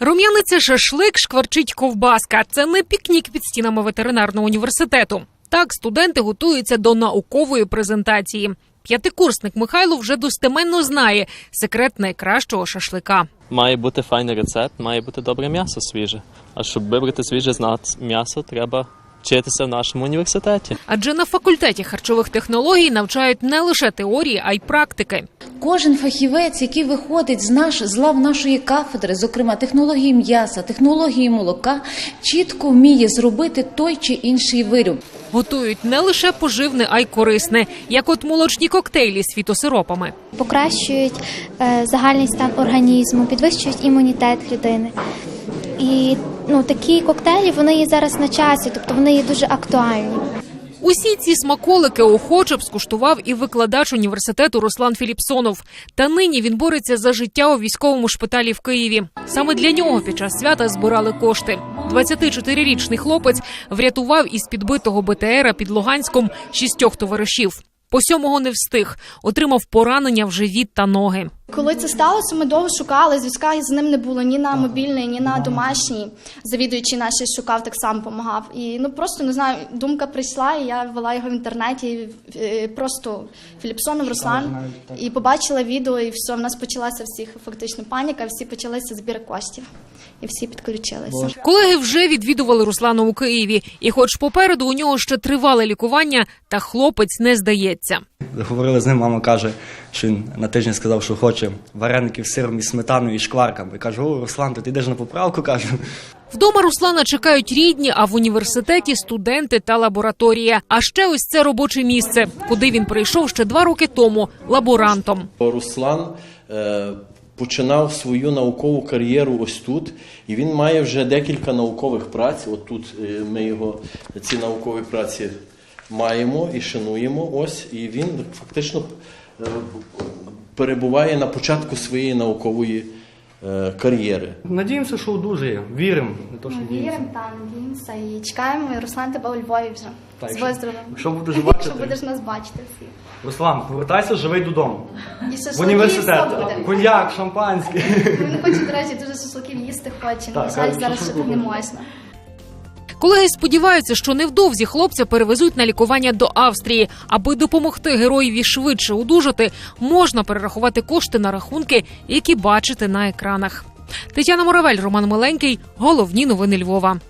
Рум'яниться шашлик, шкварчить ковбаска. Це не пікнік під стінами ветеринарного університету. Так, студенти готуються до наукової презентації. П'ятикурсник Михайло вже достеменно знає секрет найкращого шашлика. Має бути файний рецепт, має бути добре м'ясо свіже. А щоб вибрати свіже зна- м'ясо, треба вчитися в нашому університеті. Адже на факультеті харчових технологій навчають не лише теорії, а й практики. Кожен фахівець, який виходить з наш з лав нашої кафедри, зокрема технології м'яса, технології молока, чітко вміє зробити той чи інший виріб. Готують не лише поживне, а й корисне, як от молочні коктейлі з фітосиропами. покращують е, загальний стан організму, підвищують імунітет людини. І ну, такі коктейлі вони є зараз на часі, тобто вони є дуже актуальні. Усі ці смаколики охоче б скуштував і викладач університету Руслан Філіпсонов. Та нині він бореться за життя у військовому шпиталі в Києві. Саме для нього під час свята збирали кошти. 24-річний хлопець врятував із підбитого БТРа під Луганськом шістьох товаришів. По сьомого не встиг, отримав поранення в живіт та ноги. Коли це сталося, ми довго шукали. Зв'язка з ним не було ні на мобільний, ні на домашній. Завідуючий наш шукав, так само допомагав. І ну просто не знаю, думка прийшла, і я ввела його в інтернеті. е, Просто Філіпсонов Руслан і побачила відео, і все. В нас почалася всіх фактично паніка. Всі почалися збір коштів, і всі підключилися. Колеги вже відвідували Руслана у Києві, і, хоч попереду у нього ще тривале лікування, та хлопець не здається. Говорили з ним, мама каже, що він на тиждень сказав, що хоче вареників з сиром і сметаною і шкварками. Кажу, о, Руслан, то ти йдеш на поправку, кажу. Вдома Руслана чекають рідні, а в університеті студенти та лабораторія. А ще ось це робоче місце, куди він прийшов ще два роки тому лаборантом. Руслан е, починав свою наукову кар'єру ось тут, і він має вже декілька наукових праць. От тут е, ми його ці наукові праці маємо і шануємо. Ось, і він фактично е, перебуває на початку своєї наукової е, кар'єри. Надіємося, що одужає. Віримо. Не то, що віримо та надіємося і чекаємо. І Руслан тебе у Львові вже Так, з що- виздоровим. якщо будеш Якщо бачити. будеш нас бачити всі. Руслан, повертайся живий додому. І шашлики, і все буде. Коньяк, шампанське. Він хоче, до речі, дуже шашликів їсти хоче. На Так, жаль, а зараз ще шашлику так не можна. Колеги сподіваються, що невдовзі хлопця перевезуть на лікування до Австрії. Аби допомогти героєві швидше удужати, можна перерахувати кошти на рахунки, які бачите на екранах. Тетяна Моравель, Роман Миленький. Головні новини Львова.